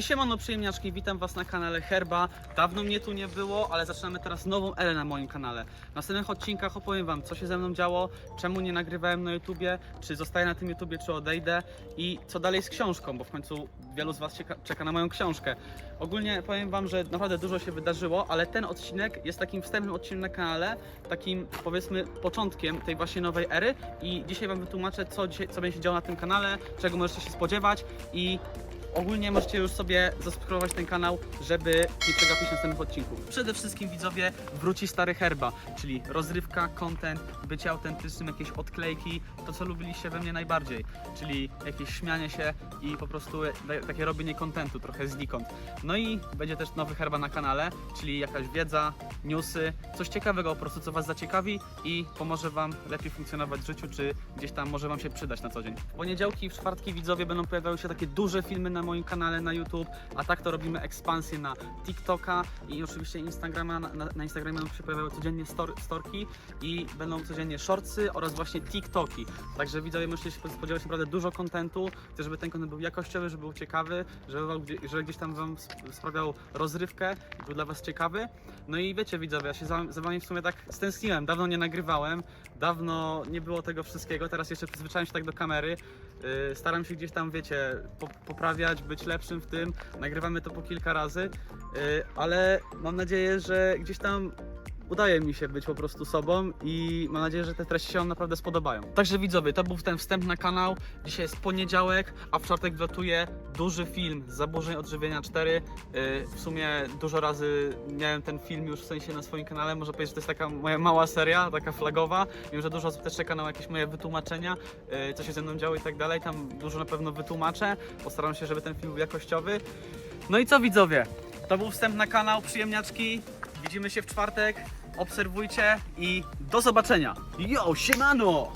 I siemano przyjemniaczki, witam was na kanale Herba. Dawno mnie tu nie było, ale zaczynamy teraz nową erę na moim kanale. W następnych odcinkach opowiem wam, co się ze mną działo, czemu nie nagrywałem na YouTubie, czy zostaję na tym YouTubie, czy odejdę i co dalej z książką, bo w końcu wielu z was czeka, na moją książkę. Ogólnie powiem wam, że naprawdę dużo się wydarzyło, ale ten odcinek jest takim wstępnym odcinkiem na kanale, takim powiedzmy początkiem tej właśnie nowej ery i dzisiaj wam wytłumaczę, co, dzisiaj, co będzie się działo na tym kanale, czego możecie się spodziewać i Ogólnie możecie już sobie zasubskrybować ten kanał, żeby nie przegapić następnych odcinków. Przede wszystkim widzowie wróci stary herba, czyli rozrywka, content, bycie autentycznym, jakieś odklejki, to co lubiliście we mnie najbardziej, czyli jakieś śmianie się i po prostu takie robienie kontentu trochę znikąd. No i będzie też nowy herba na kanale, czyli jakaś wiedza, newsy, coś ciekawego po prostu, co Was zaciekawi i pomoże Wam lepiej funkcjonować w życiu, czy gdzieś tam może Wam się przydać na co dzień. W poniedziałki i w czwartki widzowie będą pojawiały się takie duże filmy na moim kanale na YouTube, a tak to robimy ekspansję na TikToka i oczywiście Instagrama. Na, na, na Instagramie będą się pojawiały codziennie stor, storki i będą codziennie shortsy oraz właśnie TikToki. Także widzowie możecie się spodziewać naprawdę dużo kontentu. Chcę, żeby ten kontent był jakościowy, żeby był ciekawy, żeby, żeby gdzieś tam Wam sp- sprawiał rozrywkę i był dla Was ciekawy. No i wiecie widzowie, ja się za, za Wami w sumie tak stęskniłem. Dawno nie nagrywałem, dawno nie było tego wszystkiego. Teraz jeszcze przyzwyczaiłem się tak do kamery. Yy, staram się gdzieś tam, wiecie, po, poprawiać, być lepszym w tym. Nagrywamy to po kilka razy, yy, ale mam nadzieję, że gdzieś tam udaje mi się być po prostu sobą i mam nadzieję, że te treści się Wam naprawdę spodobają. Także widzowie, to był ten wstęp na kanał. Dzisiaj jest poniedziałek, a w czwartek wlatuje duży film Zaburzeń Odżywienia 4. Yy, W sumie dużo razy miałem ten film już w sensie na swoim kanale. Można powiedzieć, że to jest taka moja mała seria, taka flagowa. Wiem, że dużo osób też czeka na jakieś moje wytłumaczenia, yy, co się ze mną działo i tak dalej. Tam dużo na pewno wytłumaczę. Postaram się, żeby ten film był jakościowy. No i co widzowie? To był wstęp na kanał, przyjemniaczki. Widzimy się w czwartek. Obserwujcie i do zobaczenia. Yo, siemano!